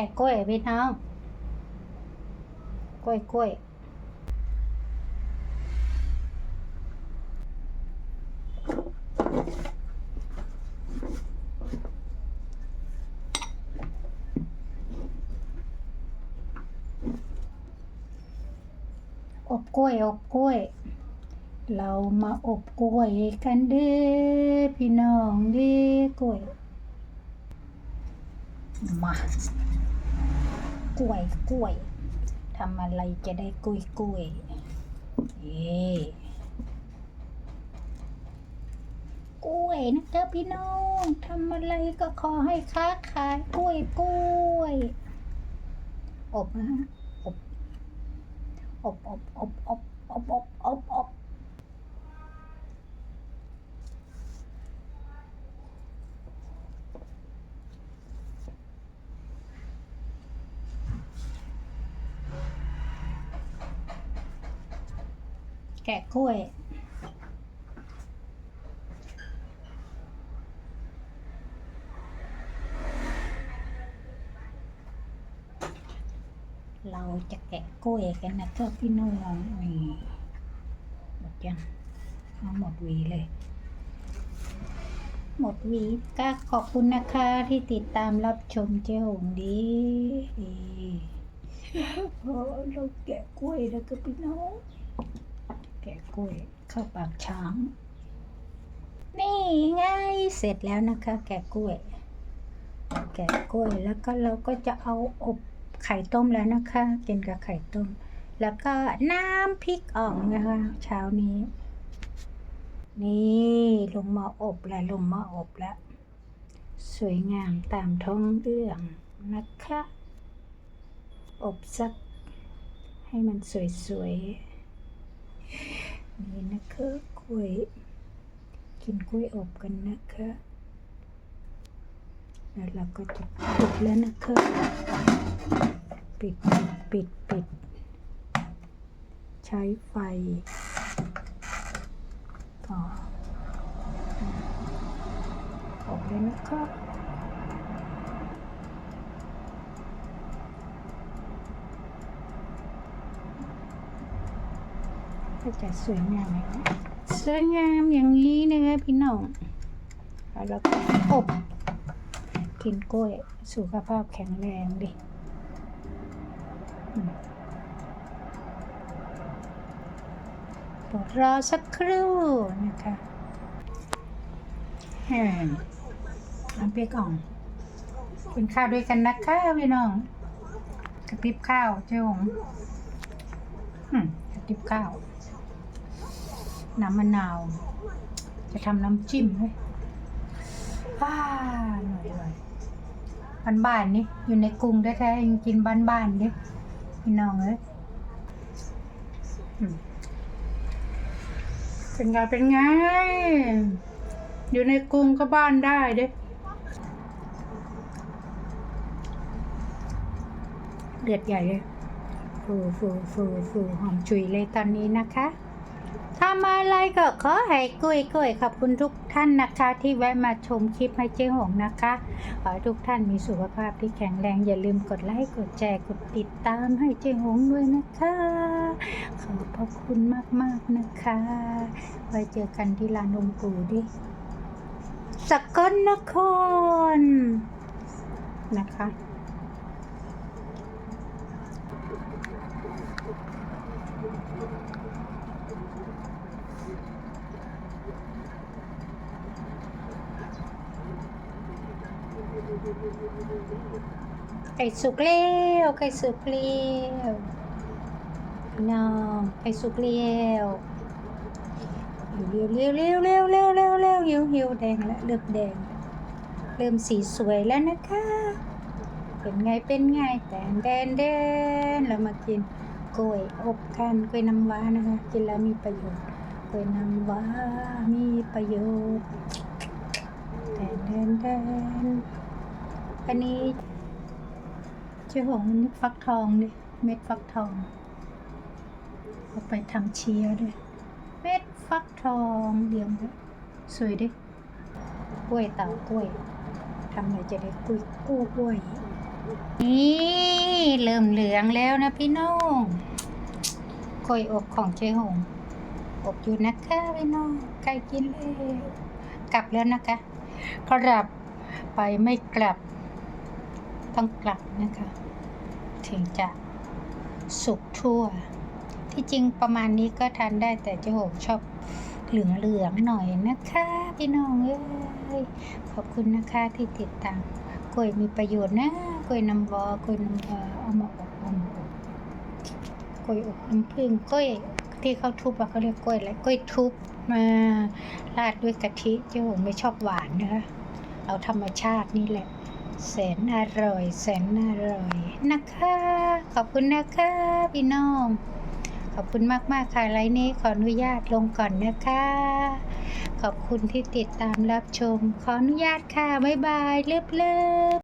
ะกล้วยพี่น้อง กล้วยกล้วยอบกล้วยอบกล้วย เรามาอบกล้วยกันเด้อพี่น้องเด้อกล้วย มา กล้วยกล้วยทำอะไรจะได้กล้วยกล้วยเย่กล้วยนะครับพี่น้องทำอะไรก็ขอให้ค้าขายกล้วยกล้วยอบนะฮะอบอบอบอบอบอบอบอบอบแกะกล้วย เราจะแกะกล้วยกันนะครับพี่น้องนี่หมดยังเอาหมดวีเลย หมดวีก็ขอบคุณนะคะที่ติดตามรับชมเจ้าหงดีโอ้เราแกะกล้วยแล้วก็พี่น้อง แกะกล้วยเข้าปากช้าง นี่ไงเสร็จแล้วนะคะ แกะกล้วย แกะกล้วยแล้วก็เราก็จะเอาอบไข่ต้มแล้วนะคะ กินกับไข่ต้ม แล้วก็น้ำพริกอ่องนะคะเช้านี้ นี่ลงมาอบแล้วลงมาอบแล้ว สวยงามตามท้องเรื่องนะคะ อบสักให้มันสวยๆ นะคะกล้วย กินกล้วยอบกันนะคะ แล้วเราก็จะปิดแล้วนะคะ ปิดปิดปิดใช้ไฟต่อออกเลยนะครั ก็จะสวยงามไหมสวยงามอย่างนี้นะคะพี่น้องแล้วเราก็อบกินกล้วยสุขภาพแข็งแรงดิอืมโปรดรอสักครู่นะคะแหมน้ำพริกอ่องกินข้าวด้วยกันนะคะพี่น้องกระติบข้าวเจ้าหงอืมกระติบข้าว น้ำมะนาว จะทำน้ำจิ้มเลยบ้านหน่อยเลยบ้านบ้านๆนี่อยู่ในกรุงแท้ๆยังกินบ้านบ้านๆดิพี่น้องเอ้ยเป็นไงเป็นไง อยู่ในกรุงก็บ้านได้เด้เดือดใหญ่เลยฟูฟูฟูฟูหอมฉุยเลยตอนนี้นะคะ ทำอะไรก็ขอให้กุยกุยขอบคุณทุกท่านนะคะ ที่แวะมาชมคลิปให้เจ๊หงนะคะ ขอให้ทุกท่านมีสุขภาพที่แข็งแรงอย่าลืมกดไลค์กดแชร์กดติดตามให้เจ๊หงด้วยนะคะ ขอบพระคุณมากๆนะคะ ไว้เจอกันที่ลานองปู่ดิสกลนครนะคะ ไก่สุกเลี้ยวไก่สุกเลี้ยวน้องไก่สุกเลี้ยวเลี้ยวเลี้ยวเลี้ยวเลี้ยวเลี้ยวเลี้ยวเลี้ยวหิวหิวแดงแล้วเริ่มแดง เริ่มสีสวยแล้วนะคะ เป็นไงเป็นไงแดนแดนแดนเรามากินกล้วยอบกันกล้วยน้ำว้านะคะ กินแล้วมีประโยชน์กล้วยน้ำว้ามีประโยชน์แดนแดนแดน อันนี้เจ้าของมันฟักทองดิเม็ดฟักทองเอาไปทำเชียร์ด้วย เม็ดฟักทองเลี้ยงด้วยสวยดิกล้วยเต่ากล้วยทำอะไรจะได้กล้วยกู้กล้วย นี่เริ่มเหลืองแล้วนะพี่น้องกล้วยอบของเจ๊หงอบอยู่นะคะพี่น้องใกล้กินแล้วกลับแล้วนะคะกลับไปไม่กลับ ต้องกลับนะคะ ถึงจะสุกทั่ว ที่จริงประมาณนี้ก็ทานได้แต่เจ๊หชอบเหลืองๆหน่อยนะคะพี่น้องเอ้ยขอบคุณนะคะที่ติดตามกล้วยมีประโยชน์นะกล้วยน้ำวอกล้วยน้ำวอเอามาอบเอามาอบกล้วยอบน้ำผึ้งกล้วยที่เขาทุบอะเขาเรียกกล้วยอะไรกล้วยทุบมาราดด้วยกะทิเจ๊หงไม่ชอบหวานนะคะเอาธรรมชาตินี่แหละ แสนอร่อย แสนอร่อยนะคะ ขอบคุณนะคะพี่น้อง ขอบคุณมาก ๆ ค่ะไลน์นี้ขออนุญาตลงก่อนนะคะ ขอบคุณที่ติดตามรับชม ขออนุญาตค่ะ บ๊ายบายเลิบเลิฟ